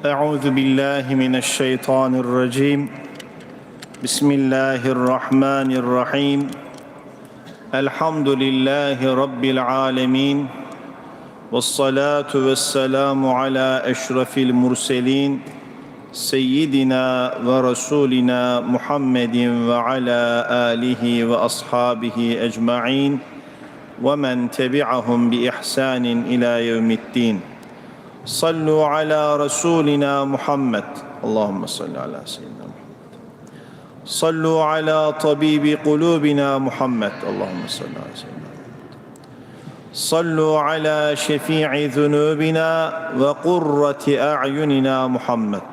أعوذ بالله من الشيطان الرجيم. بسم الله الرحمن الرحيم. الحمد لله رب العالمين. والصلاة والسلام على أشرف المرسلين سيدنا ورسولنا محمد وعلى آله وأصحابه أجمعين ومن تبعهم بإحسان إلى يوم الدين. صلوا على رسولنا محمد. اللهم صل على سيدنا محمد. صلوا على طبيب قلوبنا محمد. اللهم صل على سيدنا محمد. صلوا على شفيع ذنوبنا وقرة أعيننا محمد.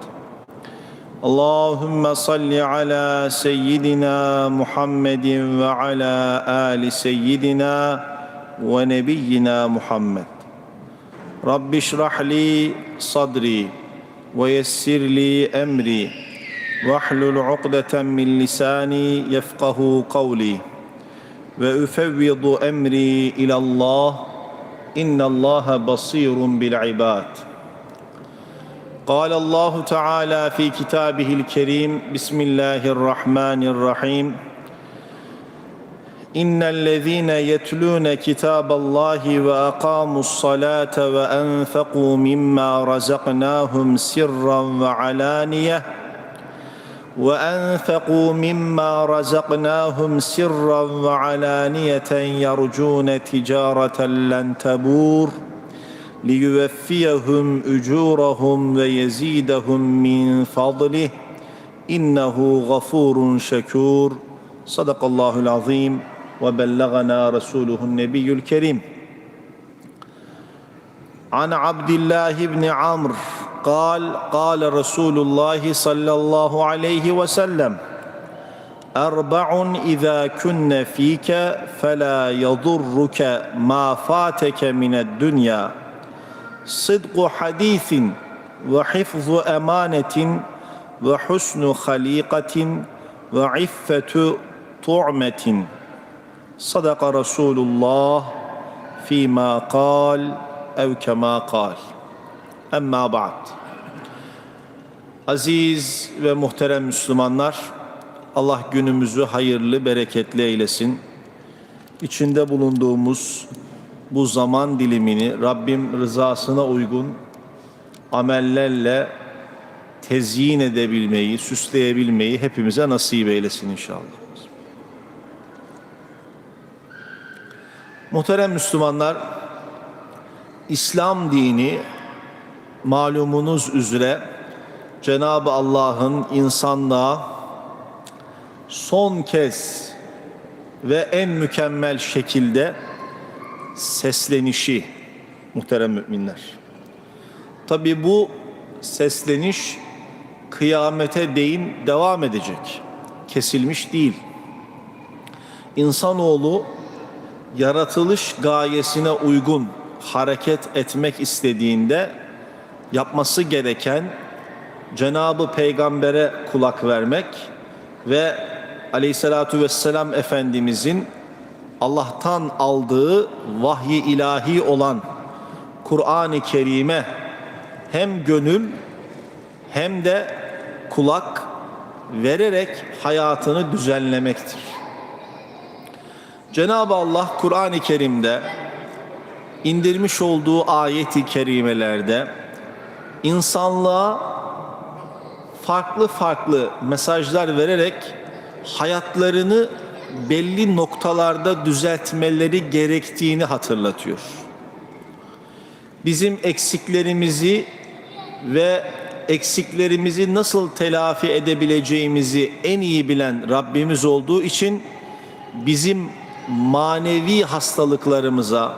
اللهم صل على سيدنا محمد وعلى آل سيدنا ونبينا محمد. رب اشرح لي صدري ويسر لي أمري. واحلل عقدة من لساني يفقه قولي. وأفوض أمري إلى الله. إن الله بصير بالعباد. قال الله تعالى في كتابه الكريم بسم الله الرحمن الرحيم. إن الذين يتلون كتاب الله وأقاموا الصلاة وأنفقوا مما رزقناهم سرا وعلانية وأنفقوا مما رزقناهم سرا وعلانية يرجون تجارة لن تبور ليوفيهم أجورهم ويزيدهم من فضله إنه غفور شكور. صدق الله العظيم. وبلغنا رسوله النبي الكريم عن عبد الله بن عمرو قال قال رسول الله صلى الله عليه وسلم أربع إذا كن فيك فلا يضرك ما فاتك من الدنيا صدق حديث وحفظ أمانة وحسن خليقة وعفة طعمة صدق رسول الله فيما قال أو كما قال Emma ba'd. Aziz ve muhterem Müslümanlar, Allah günümüzü hayırlı, bereketli eylesin. İçinde bulunduğumuz bu zaman dilimini Rabbim rızasına uygun amellerle tezyin edebilmeyi, süsleyebilmeyi hepimize nasip eylesin inşallah. Muhterem Müslümanlar, İslam dini malumunuz üzere Cenab-ı Allah'ın insanlığa son kez ve en mükemmel şekilde seslenişi muhterem müminler. Tabi bu sesleniş kıyamete değin devam edecek. Kesilmiş değil. İnsanoğlu yaratılış gayesine uygun hareket etmek istediğinde yapması gereken Cenabı Peygamber'e kulak vermek ve Aleyhissalatu vesselam Efendimizin Allah'tan aldığı vahyi ilahi olan Kur'an-ı Kerim'e hem gönül hem de kulak vererek hayatını düzenlemektir. Cenab-ı Allah Kur'an-ı Kerim'de indirmiş olduğu ayeti kerimelerde insanlığa farklı farklı mesajlar vererek hayatlarını belli noktalarda düzeltmeleri gerektiğini hatırlatıyor. Bizim eksiklerimizi ve eksiklerimizi nasıl telafi edebileceğimizi en iyi bilen Rabbimiz olduğu için bizim manevi hastalıklarımıza,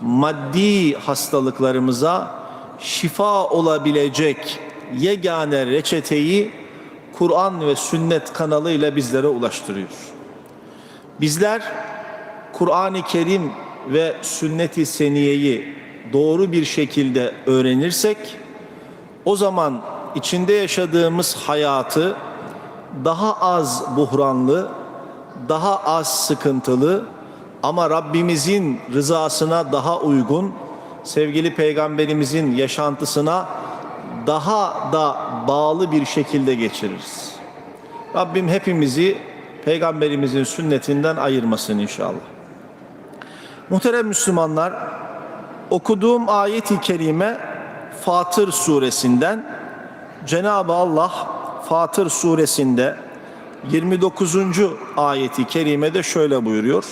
maddi hastalıklarımıza şifa olabilecek yegane reçeteyi Kur'an ve sünnet kanalıyla bizlere ulaştırıyor. Bizler Kur'an-ı Kerim ve sünnet-i seniyeyi doğru bir şekilde öğrenirsek o zaman içinde yaşadığımız hayatı daha az buhranlı, daha az sıkıntılı ama Rabbimizin rızasına daha uygun, sevgili peygamberimizin yaşantısına daha da bağlı bir şekilde geçiririz. Rabbim hepimizi peygamberimizin sünnetinden ayırmasın inşallah. Muhterem Müslümanlar, okuduğum ayet-i kerime Fatır suresinden Cenab-ı Allah Fatır suresinde 29. ayeti kerimede şöyle buyuruyor.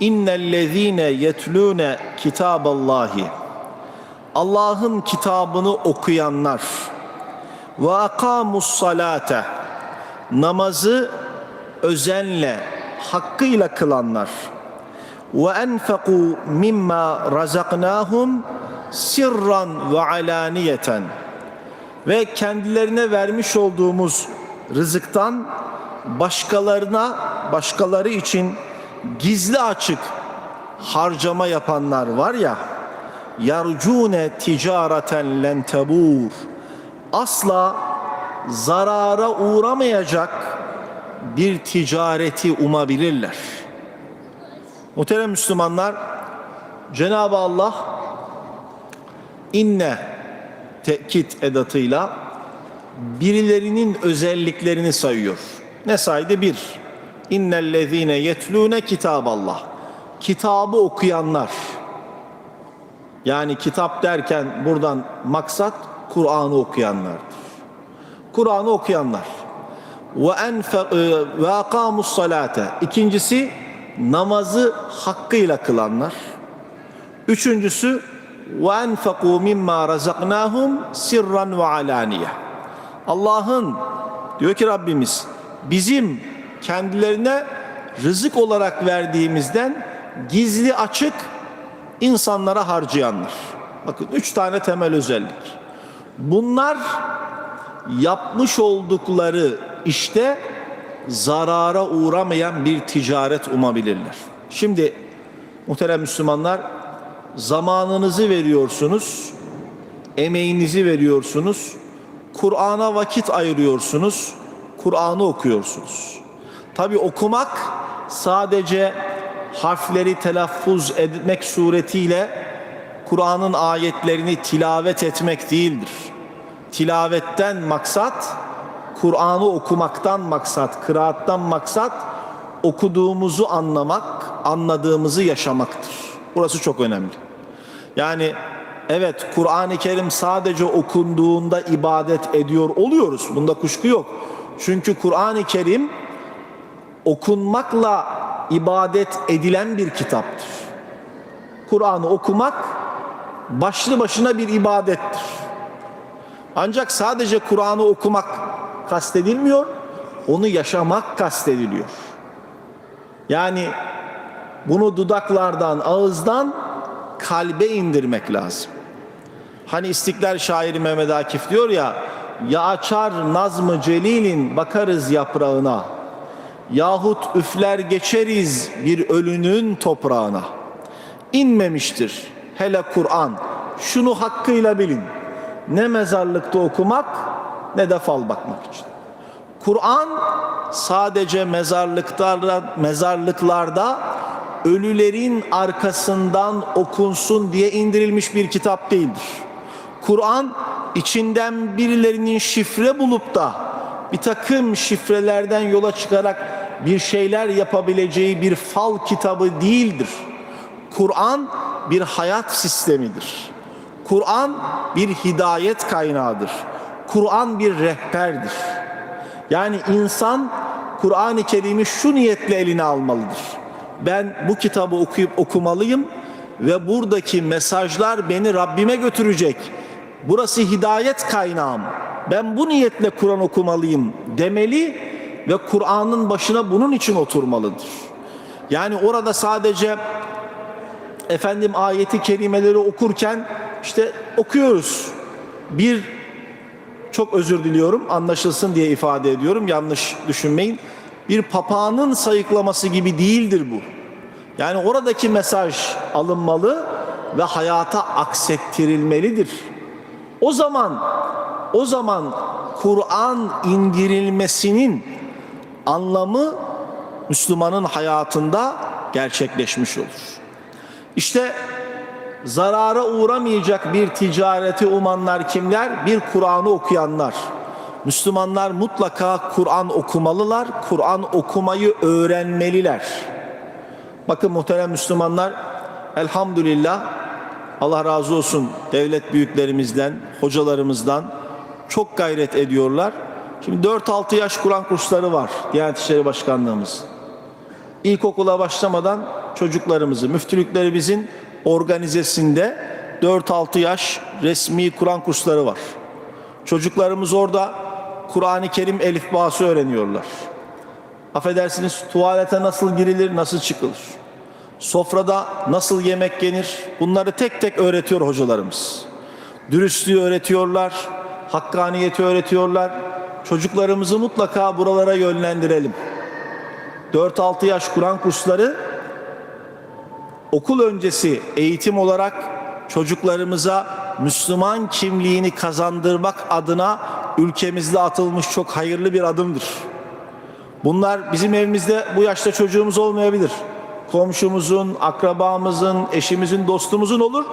İnnellezîne yetlûne kitâballâhi Allah'ın kitabını okuyanlar ve akamus salate namazı özenle hakkıyla kılanlar ve enfeku mimma razaknahum sirran ve alaniyeten ve kendilerine vermiş olduğumuz rızıktan başkalarına başkaları için gizli açık harcama yapanlar var ya yarcune ticareten len tebur asla zarara uğramayacak bir ticareti umabilirler. Muhterem Müslümanlar Cenab-ı Allah inne tekit edatıyla birilerinin özelliklerini sayıyor. Ne saydı? Bir, innellezine yetlûne kitaballah. Kitabı okuyanlar. Yani kitap derken buradan maksat Kur'an'ı okuyanlardır. Kur'an'ı okuyanlar. Ve enfe ve akamus salate. İkincisi namazı hakkıyla kılanlar. Üçüncüsü ve enfeku mimma razaknahum sirran ve alaniye. Allah'ın diyor ki Rabbimiz bizim kendilerine rızık olarak verdiğimizden gizli açık insanlara harcayanlar. Bakın üç tane temel özellik. Bunlar yapmış oldukları işte zarara uğramayan bir ticaret umabilirler. Şimdi muhterem Müslümanlar zamanınızı veriyorsunuz, emeğinizi veriyorsunuz, Kur'an'a vakit ayırıyorsunuz, Kur'an'ı okuyorsunuz. Tabi okumak sadece harfleri telaffuz etmek suretiyle Kur'an'ın ayetlerini tilavet etmek değildir. Tilavetten maksat, Kur'an'ı okumaktan maksat, kıraattan maksat okuduğumuzu anlamak, anladığımızı yaşamaktır. Burası çok önemli. Yani evet Kur'an-ı Kerim sadece okunduğunda ibadet ediyor oluyoruz. Bunda kuşku yok. Çünkü Kur'an-ı Kerim okunmakla ibadet edilen bir kitaptır. Kur'an'ı okumak başlı başına bir ibadettir. Ancak sadece Kur'an'ı okumak kastedilmiyor, onu yaşamak kastediliyor. Yani bunu dudaklardan, ağızdan kalbe indirmek lazım. Hani İstiklal şairi Mehmet Akif diyor ya, ya açar nazmı celilin bakarız yaprağına, yahut üfler geçeriz bir ölünün toprağına. İnmemiştir hele Kur'an, şunu hakkıyla bilin. Ne mezarlıkta okumak ne de fal bakmak için. Kur'an sadece mezarlıklarda, mezarlıklarda ölülerin arkasından okunsun diye indirilmiş bir kitap değildir. Kur'an içinden birilerinin şifre bulup da bir takım şifrelerden yola çıkarak bir şeyler yapabileceği bir fal kitabı değildir. Kur'an bir hayat sistemidir. Kur'an bir hidayet kaynağıdır. Kur'an bir rehberdir. Yani insan Kur'an-ı Kerim'i şu niyetle eline almalıdır. Ben bu kitabı okuyup okumalıyım ve buradaki mesajlar beni Rabbime götürecek. Burası hidayet kaynağım. Ben bu niyetle Kur'an okumalıyım demeli ve Kur'an'ın başına bunun için oturmalıdır. Yani orada sadece efendim ayeti kerimeleri okurken işte okuyoruz. Bir çok özür diliyorum anlaşılsın diye ifade ediyorum yanlış düşünmeyin. Bir papağanın sayıklaması gibi değildir bu. Yani oradaki mesaj alınmalı ve hayata aksettirilmelidir. O zaman o zaman Kur'an indirilmesinin anlamı Müslümanın hayatında gerçekleşmiş olur. İşte zarara uğramayacak bir ticareti umanlar kimler? Bir Kur'an'ı okuyanlar. Müslümanlar mutlaka Kur'an okumalılar, Kur'an okumayı öğrenmeliler. Bakın muhterem Müslümanlar, elhamdülillah Allah razı olsun devlet büyüklerimizden, hocalarımızdan çok gayret ediyorlar. Şimdi 4-6 yaş Kur'an kursları var Diyanet İşleri Başkanlığımız. İlkokula başlamadan çocuklarımızı, müftülüklerimizin organizesinde 4-6 yaş resmi Kur'an kursları var. Çocuklarımız orada Kur'an-ı Kerim elifbası öğreniyorlar. Affedersiniz tuvalete nasıl girilir, nasıl çıkılır? Sofrada nasıl yemek yenir? Bunları tek tek öğretiyor hocalarımız. Dürüstlüğü öğretiyorlar, hakkaniyeti öğretiyorlar. Çocuklarımızı mutlaka buralara yönlendirelim. 4-6 yaş Kur'an kursları okul öncesi eğitim olarak çocuklarımıza Müslüman kimliğini kazandırmak adına ülkemizde atılmış çok hayırlı bir adımdır. Bunlar bizim evimizde bu yaşta çocuğumuz olmayabilir. Komşumuzun, akrabamızın, eşimizin, dostumuzun olur.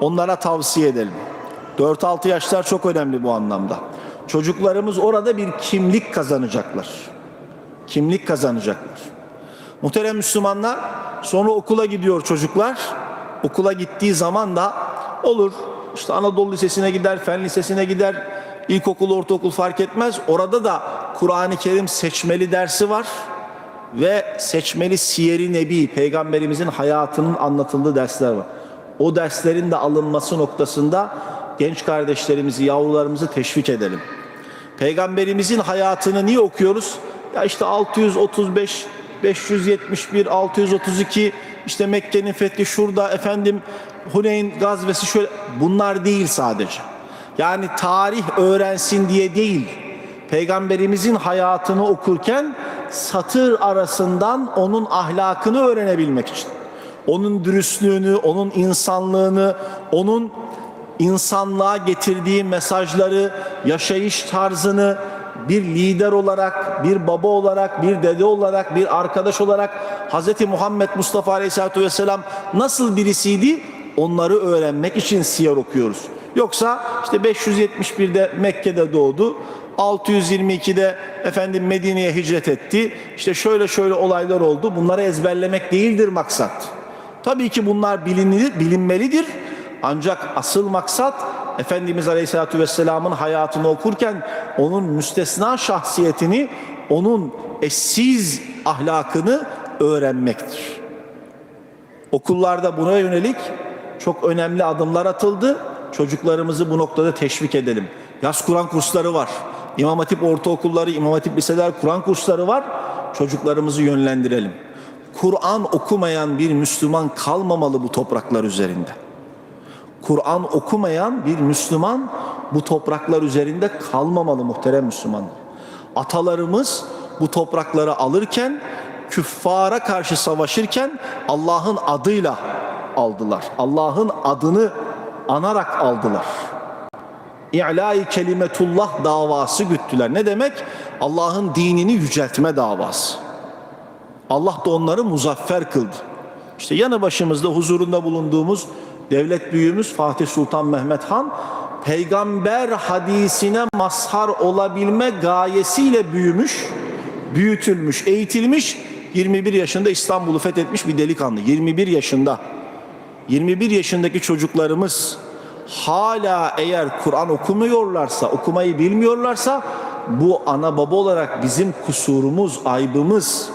Onlara tavsiye edelim. 4-6 yaşlar çok önemli bu anlamda. Çocuklarımız orada bir kimlik kazanacaklar. Kimlik kazanacaklar. Muhterem Müslümanlar sonra okula gidiyor çocuklar. Okula gittiği zaman da olur işte Anadolu Lisesi'ne gider, Fen Lisesi'ne gider, ilkokul, ortaokul fark etmez. Orada da Kur'an-ı Kerim seçmeli dersi var ve seçmeli siyeri nebi, peygamberimizin hayatının anlatıldığı dersler var. O derslerin de alınması noktasında genç kardeşlerimizi, yavrularımızı teşvik edelim. Peygamberimizin hayatını niye okuyoruz? Ya işte 635, 571, 632 işte Mekke'nin fethi şurada efendim Huneyn gazvesi şöyle bunlar değil sadece. Yani tarih öğrensin diye değil. Peygamberimizin hayatını okurken satır arasından onun ahlakını öğrenebilmek için. Onun dürüstlüğünü, onun insanlığını, onun insanlığa getirdiği mesajları, yaşayış tarzını bir lider olarak, bir baba olarak, bir dede olarak, bir arkadaş olarak Hz. Muhammed Mustafa Aleyhisselatü Vesselam nasıl birisiydi? Onları öğrenmek için siyer okuyoruz. Yoksa işte 571'de Mekke'de doğdu. 622'de efendim Medine'ye hicret etti. İşte şöyle şöyle olaylar oldu. Bunları ezberlemek değildir maksat. Tabii ki bunlar bilinir, bilinmelidir. Ancak asıl maksat Efendimiz Aleyhisselatü Vesselam'ın hayatını okurken onun müstesna şahsiyetini, onun eşsiz ahlakını öğrenmektir. Okullarda buna yönelik çok önemli adımlar atıldı. Çocuklarımızı bu noktada teşvik edelim. Yaz Kur'an kursları var. İmam Hatip ortaokulları, İmam Hatip liseler Kur'an kursları var. Çocuklarımızı yönlendirelim. Kur'an okumayan bir Müslüman kalmamalı bu topraklar üzerinde. Kur'an okumayan bir Müslüman bu topraklar üzerinde kalmamalı muhterem Müslümanlar. Atalarımız bu toprakları alırken, küffara karşı savaşırken Allah'ın adıyla aldılar. Allah'ın adını anarak aldılar. İ'lâ-i kelimetullah davası güttüler. Ne demek? Allah'ın dinini yüceltme davası. Allah da onları muzaffer kıldı. İşte yanı başımızda huzurunda bulunduğumuz devlet büyüğümüz Fatih Sultan Mehmet Han peygamber hadisine mazhar olabilme gayesiyle büyümüş, büyütülmüş, eğitilmiş 21 yaşında İstanbul'u fethetmiş bir delikanlı. 21 yaşında. 21 yaşındaki çocuklarımız hala eğer Kur'an okumuyorlarsa, okumayı bilmiyorlarsa bu ana baba olarak bizim kusurumuz, aybımız.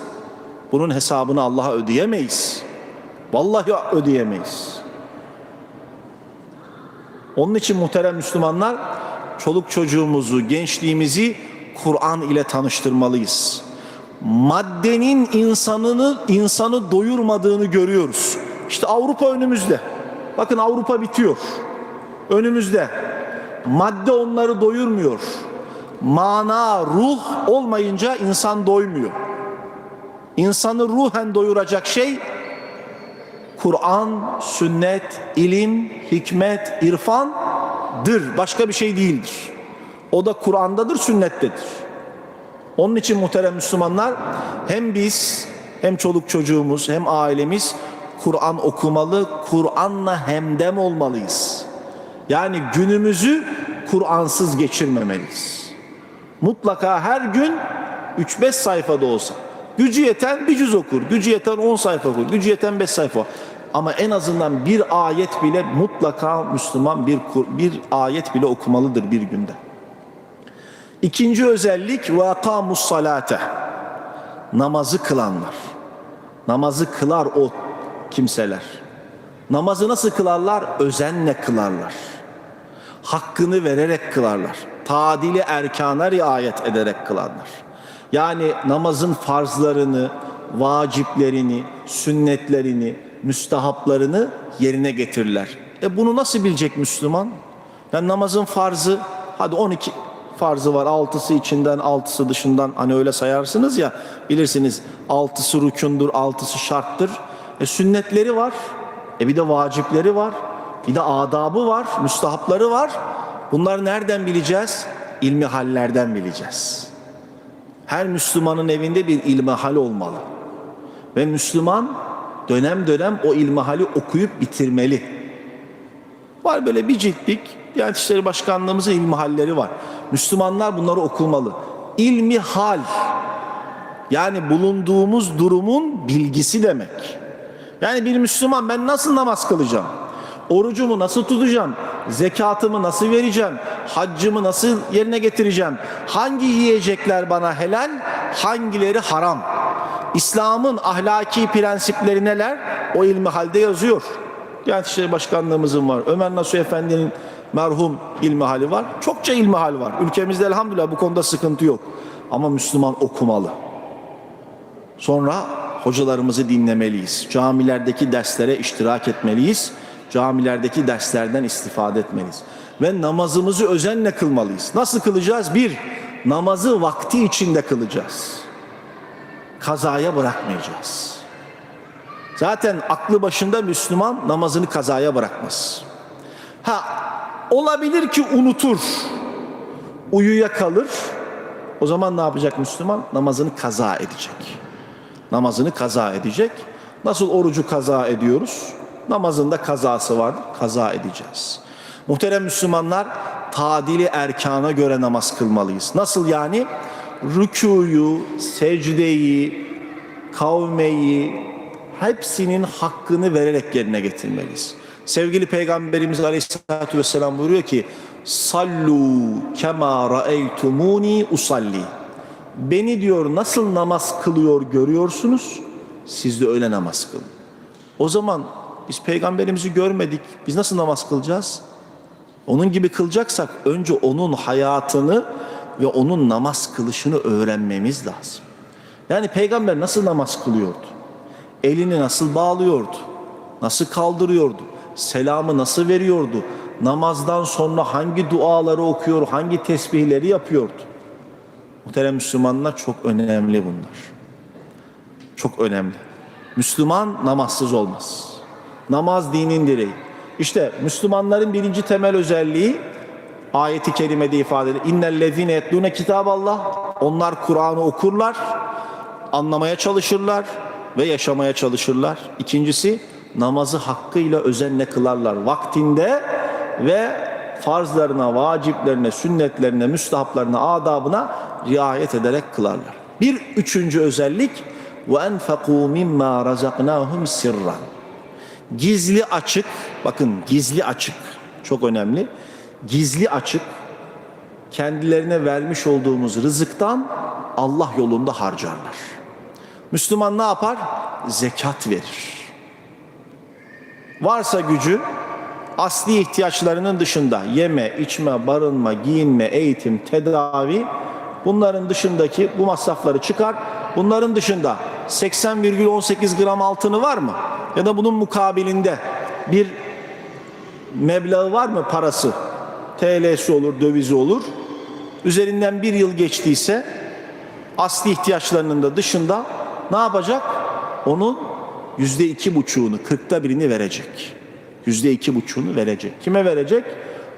Bunun hesabını Allah'a ödeyemeyiz. Vallahi ödeyemeyiz. Onun için muhterem Müslümanlar çoluk çocuğumuzu, gençliğimizi Kur'an ile tanıştırmalıyız. Maddenin insanını insanı doyurmadığını görüyoruz. İşte Avrupa önümüzde. Bakın Avrupa bitiyor. Önümüzde. Madde onları doyurmuyor. Mana, ruh olmayınca insan doymuyor. İnsanı ruhen doyuracak şey Kur'an, sünnet, ilim, hikmet, irfandır. Başka bir şey değildir. O da Kur'an'dadır, sünnettedir. Onun için muhterem Müslümanlar hem biz hem çoluk çocuğumuz hem ailemiz Kur'an okumalı, Kur'an'la hemdem olmalıyız. Yani günümüzü Kur'ansız geçirmemeliyiz. Mutlaka her gün 3-5 sayfada olsa. Gücü yeten bir cüz okur, gücü yeten 10 sayfa okur, gücü yeten 5 sayfa. Ama en azından bir ayet bile mutlaka Müslüman bir, bir ayet bile okumalıdır bir günde. İkinci özellik ve salate. Namazı kılanlar. Namazı kılar o kimseler. Namazı nasıl kılarlar? Özenle kılarlar. Hakkını vererek kılarlar. Tadili erkana riayet ederek kılarlar. Yani namazın farzlarını, vaciplerini, sünnetlerini, müstahaplarını yerine getirirler. E bunu nasıl bilecek Müslüman? Yani namazın farzı, hadi 12 farzı var. Altısı içinden, altısı dışından hani öyle sayarsınız ya bilirsiniz. Altısı rükundur, altısı şarttır. E sünnetleri var. E bir de vacipleri var. Bir de adabı var, müstahapları var. Bunları nereden bileceğiz? İlmi hallerden bileceğiz. Her Müslümanın evinde bir ilmihal olmalı. Ve Müslüman dönem dönem o ilmihali okuyup bitirmeli. Var böyle bir ciltlik Diyanet İşleri Başkanlığımızın ilmihalleri var. Müslümanlar bunları okumalı. İlmi hal yani bulunduğumuz durumun bilgisi demek. Yani bir Müslüman ben nasıl namaz kılacağım? Orucumu nasıl tutacağım? Zekatımı nasıl vereceğim? Haccımı nasıl yerine getireceğim? Hangi yiyecekler bana helal? Hangileri haram? İslam'ın ahlaki prensipleri neler? O ilmi halde yazıyor. Diyanet İşleri Başkanlığımızın var. Ömer Nasuh Efendi'nin merhum ilmi hali var. Çokça ilmi hal var. Ülkemizde elhamdülillah bu konuda sıkıntı yok. Ama Müslüman okumalı. Sonra hocalarımızı dinlemeliyiz. Camilerdeki derslere iştirak etmeliyiz. Camilerdeki derslerden istifade etmeliyiz. Ve namazımızı özenle kılmalıyız. Nasıl kılacağız? Bir, namazı vakti içinde kılacağız. Kazaya bırakmayacağız. Zaten aklı başında Müslüman namazını kazaya bırakmaz. Ha olabilir ki unutur. Uyuya kalır. O zaman ne yapacak Müslüman? Namazını kaza edecek. Namazını kaza edecek. Nasıl orucu kaza ediyoruz? Namazında kazası var. Kaza edeceğiz. Muhterem Müslümanlar tadili erkana göre namaz kılmalıyız. Nasıl yani? Rükuyu, secdeyi, kavmeyi hepsinin hakkını vererek yerine getirmeliyiz. Sevgili Peygamberimiz Aleyhisselatü Vesselam buyuruyor ki Sallu kema ra'eytumuni usalli Beni diyor nasıl namaz kılıyor görüyorsunuz siz de öyle namaz kılın. O zaman biz peygamberimizi görmedik. Biz nasıl namaz kılacağız? Onun gibi kılacaksak önce onun hayatını ve onun namaz kılışını öğrenmemiz lazım. Yani peygamber nasıl namaz kılıyordu? Elini nasıl bağlıyordu? Nasıl kaldırıyordu? Selamı nasıl veriyordu? Namazdan sonra hangi duaları okuyor, hangi tesbihleri yapıyordu? Muhterem Müslümanlar çok önemli bunlar. Çok önemli. Müslüman namazsız olmaz. Namaz dinin direği. İşte Müslümanların birinci temel özelliği ayeti kerimede ifade edilir. İnnellezine yetlûne kitaballah. Onlar Kur'an'ı okurlar, anlamaya çalışırlar ve yaşamaya çalışırlar. İkincisi namazı hakkıyla özenle kılarlar vaktinde ve farzlarına, vaciplerine, sünnetlerine, müstahaplarına, adabına riayet ederek kılarlar. Bir üçüncü özellik ve enfekû mimma razaknahum sirran. Gizli açık, bakın gizli açık çok önemli. Gizli açık kendilerine vermiş olduğumuz rızıktan Allah yolunda harcarlar. Müslüman ne yapar? Zekat verir. Varsa gücü asli ihtiyaçlarının dışında yeme, içme, barınma, giyinme, eğitim, tedavi bunların dışındaki bu masrafları çıkar. Bunların dışında 80,18 gram altını var mı? Ya da bunun mukabilinde bir meblağı var mı parası? TL'si olur, dövizi olur. Üzerinden bir yıl geçtiyse asli ihtiyaçlarının da dışında ne yapacak? Onun yüzde iki buçuğunu, kırkta birini verecek. Yüzde iki buçuğunu verecek. Kime verecek?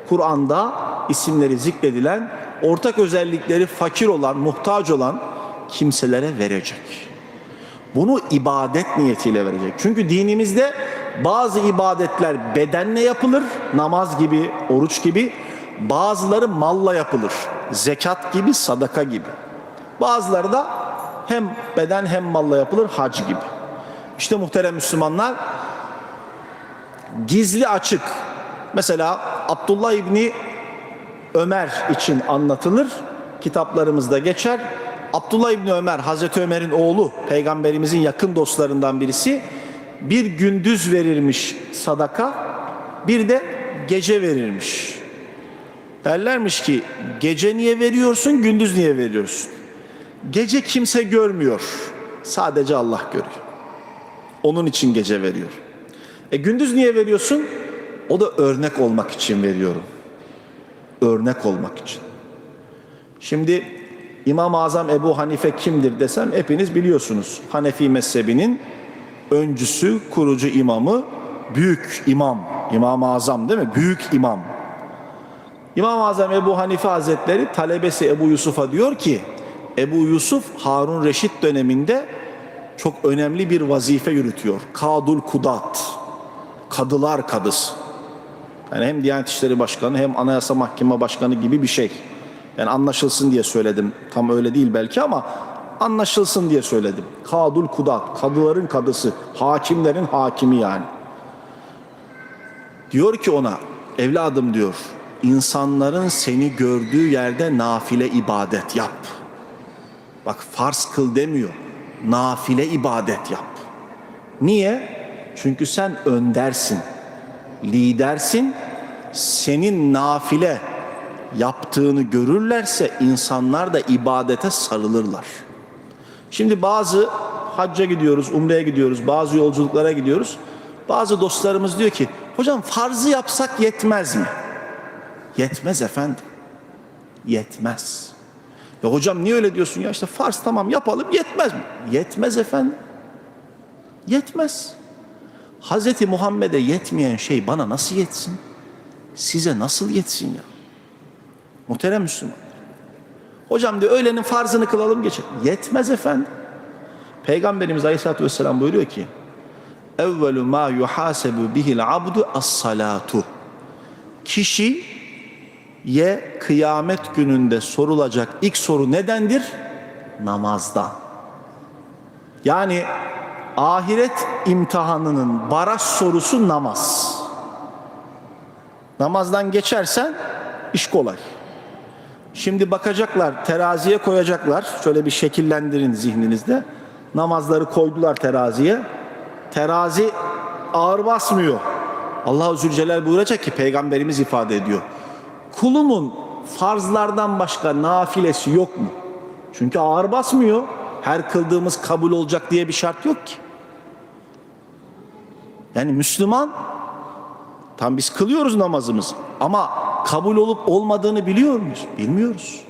Kur'an'da isimleri zikredilen, ortak özellikleri fakir olan, muhtaç olan kimselere verecek. Bunu ibadet niyetiyle verecek. Çünkü dinimizde bazı ibadetler bedenle yapılır, namaz gibi, oruç gibi. Bazıları malla yapılır. Zekat gibi, sadaka gibi. Bazıları da hem beden hem malla yapılır, hac gibi. İşte muhterem Müslümanlar gizli açık. Mesela Abdullah İbni Ömer için anlatılır. Kitaplarımızda geçer. Abdullah İbni Ömer, Hazreti Ömer'in oğlu, peygamberimizin yakın dostlarından birisi. Bir gündüz verirmiş sadaka, bir de gece verirmiş. Derlermiş ki gece niye veriyorsun, gündüz niye veriyorsun? Gece kimse görmüyor. Sadece Allah görüyor. Onun için gece veriyor. E gündüz niye veriyorsun? O da örnek olmak için veriyorum. Örnek olmak için. Şimdi İmam-ı Azam Ebu Hanife kimdir desem hepiniz biliyorsunuz. Hanefi mezhebinin öncüsü, kurucu imamı, büyük imam. İmam-ı Azam değil mi? Büyük imam. İmam-ı Azam Ebu Hanife Hazretleri talebesi Ebu Yusuf'a diyor ki Ebu Yusuf Harun Reşit döneminde çok önemli bir vazife yürütüyor. Kadul Kudat. Kadılar kadısı. Yani hem Diyanet İşleri Başkanı hem Anayasa Mahkeme Başkanı gibi bir şey. Yani anlaşılsın diye söyledim. Tam öyle değil belki ama anlaşılsın diye söyledim. Kadul Kudat, kadıların kadısı, hakimlerin hakimi yani. Diyor ki ona, evladım diyor, insanların seni gördüğü yerde nafile ibadet yap. Bak farz kıl demiyor, nafile ibadet yap. Niye? Çünkü sen öndersin, lidersin. Senin nafile yaptığını görürlerse insanlar da ibadete sarılırlar. Şimdi bazı hacca gidiyoruz, umreye gidiyoruz, bazı yolculuklara gidiyoruz. Bazı dostlarımız diyor ki, hocam farzı yapsak yetmez mi? Yetmez efendim. Yetmez. Ya hocam niye öyle diyorsun ya? İşte farz tamam yapalım yetmez mi? Yetmez efendim. Yetmez. Hazreti Muhammed'e yetmeyen şey bana nasıl yetsin? Size nasıl yetsin ya? Muhterem Müslüman. Hocam diyor öğlenin farzını kılalım geçelim. Yetmez efendim. Peygamberimiz Aleyhisselatü Vesselam buyuruyor ki evvelu ma yuhasebu bihil abdu as-salatu kişi ye kıyamet gününde sorulacak ilk soru nedendir? Namazdan. Yani ahiret imtihanının baraj sorusu namaz. Namazdan geçersen iş kolay. Şimdi bakacaklar, teraziye koyacaklar. Şöyle bir şekillendirin zihninizde. Namazları koydular teraziye. Terazi ağır basmıyor. Allah-u Zülcelal buyuracak ki peygamberimiz ifade ediyor. Kulumun farzlardan başka nafilesi yok mu? Çünkü ağır basmıyor. Her kıldığımız kabul olacak diye bir şart yok ki. Yani Müslüman tam biz kılıyoruz namazımızı ama kabul olup olmadığını biliyor muyuz? Bilmiyoruz.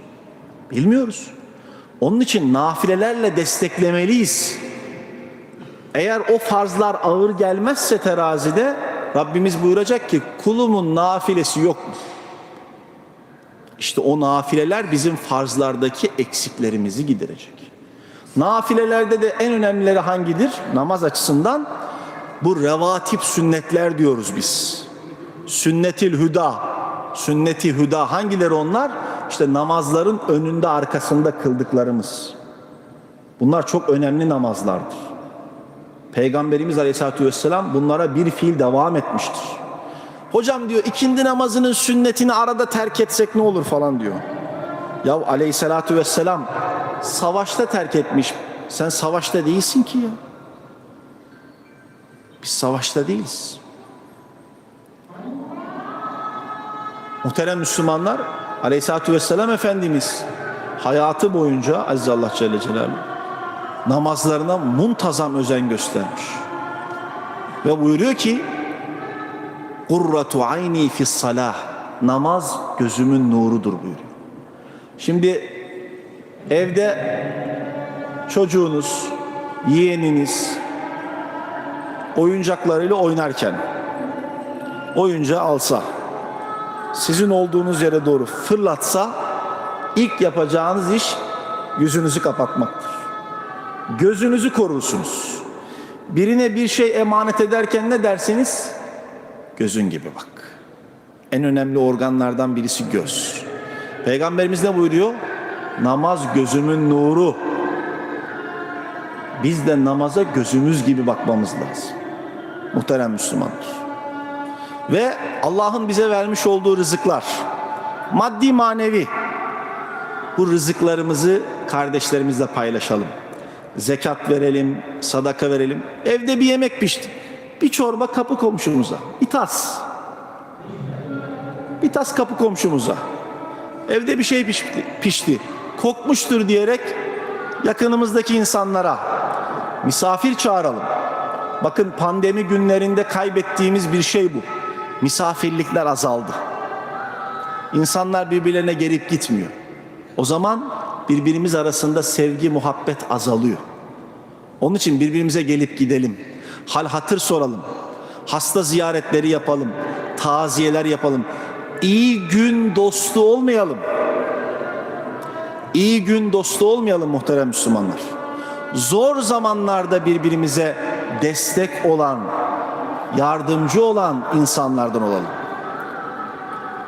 Bilmiyoruz. Onun için nafilelerle desteklemeliyiz. Eğer o farzlar ağır gelmezse terazide Rabbimiz buyuracak ki kulumun nafilesi yok mu? İşte o nafileler bizim farzlardaki eksiklerimizi giderecek. Nafilelerde de en önemlileri hangidir? Namaz açısından bu revatip sünnetler diyoruz biz. Sünnetil hüda, sünneti hüda hangileri onlar? İşte namazların önünde arkasında kıldıklarımız. Bunlar çok önemli namazlardır. Peygamberimiz Aleyhisselatü Vesselam bunlara bir fiil devam etmiştir. Hocam diyor ikindi namazının sünnetini arada terk etsek ne olur falan diyor. Ya Aleyhisselatü Vesselam savaşta terk etmiş. Sen savaşta değilsin ki ya. Biz savaşta değiliz. Muhterem Müslümanlar, Aleyhisselatü Vesselam Efendimiz hayatı boyunca Aziz Allah Celle Celaluhu namazlarına muntazam özen göstermiş. Ve buyuruyor ki Kurratu ayni fis salah namaz gözümün nurudur buyuruyor. Şimdi evde çocuğunuz, yeğeniniz oyuncaklarıyla oynarken oyuncağı alsa sizin olduğunuz yere doğru fırlatsa ilk yapacağınız iş yüzünüzü kapatmaktır. Gözünüzü korursunuz. Birine bir şey emanet ederken ne dersiniz? Gözün gibi bak. En önemli organlardan birisi göz. Peygamberimiz ne buyuruyor? Namaz gözümün nuru. Biz de namaza gözümüz gibi bakmamız lazım. Muhterem Müslümanlar. Ve Allah'ın bize vermiş olduğu rızıklar, maddi manevi, bu rızıklarımızı kardeşlerimizle paylaşalım. Zekat verelim, sadaka verelim. Evde bir yemek pişti. Bir çorba kapı komşumuza. Bir tas. Bir tas kapı komşumuza. Evde bir şey pişti, pişti. Kokmuştur diyerek yakınımızdaki insanlara misafir çağıralım. Bakın pandemi günlerinde kaybettiğimiz bir şey bu. Misafirlikler azaldı. İnsanlar birbirlerine gelip gitmiyor. O zaman birbirimiz arasında sevgi, muhabbet azalıyor. Onun için birbirimize gelip gidelim. Hal hatır soralım. Hasta ziyaretleri yapalım. Taziyeler yapalım. İyi gün dostu olmayalım. İyi gün dostu olmayalım muhterem Müslümanlar. Zor zamanlarda birbirimize destek olan, yardımcı olan insanlardan olalım.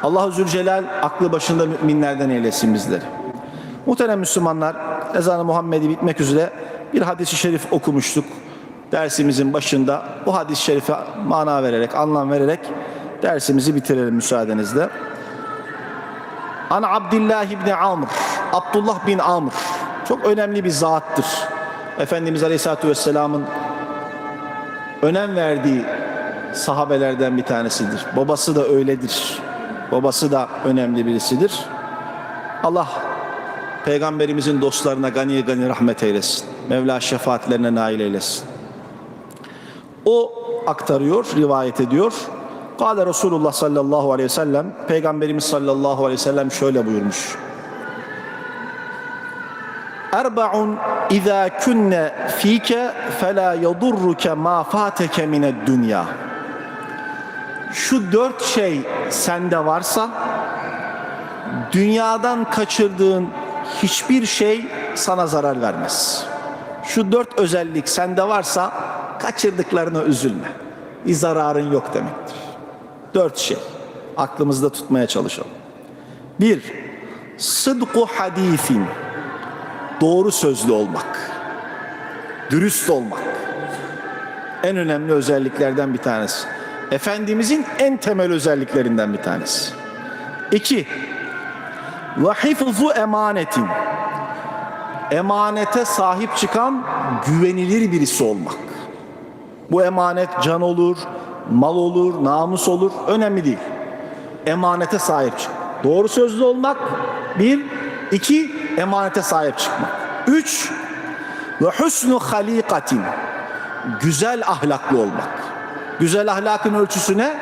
Allah-u Zülcelal aklı başında müminlerden eylesin bizleri. Muhterem Müslümanlar, ezan-ı Muhammedi bitmek üzere bir hadisi şerif okumuştuk. Dersimizin başında bu hadis-i şerife mana vererek, anlam vererek dersimizi bitirelim müsaadenizle. An Abdullah ibn Amr, Abdullah bin Amr çok önemli bir zattır. Efendimiz Aleyhisselatü Vesselam'ın önem verdiği sahabelerden bir tanesidir. Babası da öyledir. Babası da önemli birisidir. Allah Peygamberimizin dostlarına gani gani rahmet eylesin. Mevla şefaatlerine nail eylesin. O aktarıyor, rivayet ediyor. Kale Resulullah sallallahu aleyhi ve sellem, Peygamberimiz sallallahu aleyhi ve sellem şöyle buyurmuş. Erba'un izâ künne fîke felâ yadurruke mâ fâteke mined dünya. Şu dört şey sende varsa, dünyadan kaçırdığın hiçbir şey sana zarar vermez. Şu dört özellik sende varsa kaçırdıklarına üzülme. Bir zararın yok demektir. Dört şey. Aklımızda tutmaya çalışalım. Bir, sıdku hadifin. Doğru sözlü olmak. Dürüst olmak. En önemli özelliklerden bir tanesi. Efendimizin en temel özelliklerinden bir tanesi. İki, ve hifzu emanetin. Emanete sahip çıkan güvenilir birisi olmak. Bu emanet can olur, mal olur, namus olur. Önemli değil. Emanete sahip çık. Doğru sözlü olmak. Bir. iki emanete sahip çıkmak. Üç. Ve husnu halikatin. Güzel ahlaklı olmak. Güzel ahlakın ölçüsü ne?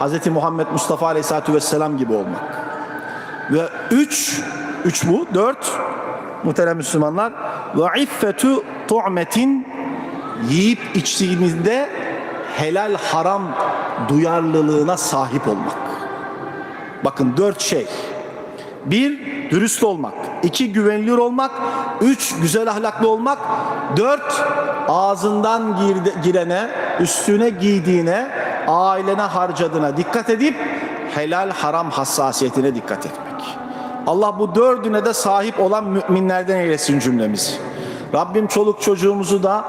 Hz. Muhammed Mustafa Aleyhisselatü Vesselam gibi olmak. Ve üç, üç bu, dört muhterem Müslümanlar. Ve iffetu tu'metin yiyip içtiğimizde helal haram duyarlılığına sahip olmak. Bakın dört şey. Bir, dürüst olmak. iki güvenilir olmak. Üç, güzel ahlaklı olmak. Dört, ağzından girene, üstüne giydiğine, ailene harcadığına dikkat edip helal haram hassasiyetine dikkat etmek. Allah bu dördüne de sahip olan müminlerden eylesin cümlemizi. Rabbim çoluk çocuğumuzu da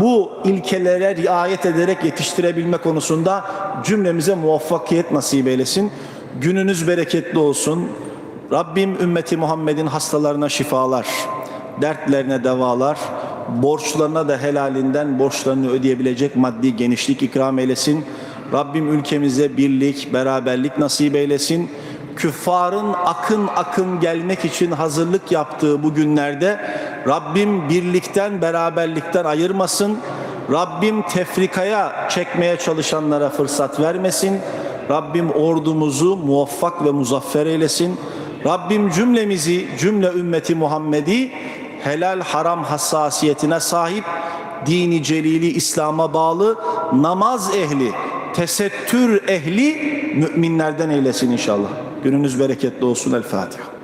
bu ilkelere riayet ederek yetiştirebilme konusunda cümlemize muvaffakiyet nasip eylesin. Gününüz bereketli olsun. Rabbim ümmeti Muhammed'in hastalarına şifalar, dertlerine devalar, borçlarına da helalinden borçlarını ödeyebilecek maddi genişlik ikram eylesin. Rabbim ülkemize birlik, beraberlik nasip eylesin. Küffarın akın akın gelmek için hazırlık yaptığı bu günlerde Rabbim birlikten, beraberlikten ayırmasın. Rabbim tefrikaya çekmeye çalışanlara fırsat vermesin. Rabbim ordumuzu muvaffak ve muzaffer eylesin. Rabbim cümlemizi, cümle ümmeti Muhammed'i helal haram hassasiyetine sahip, dini celili İslam'a bağlı, namaz ehli, tesettür ehli müminlerden eylesin inşallah. Gününüz bereketli olsun. El Fatiha.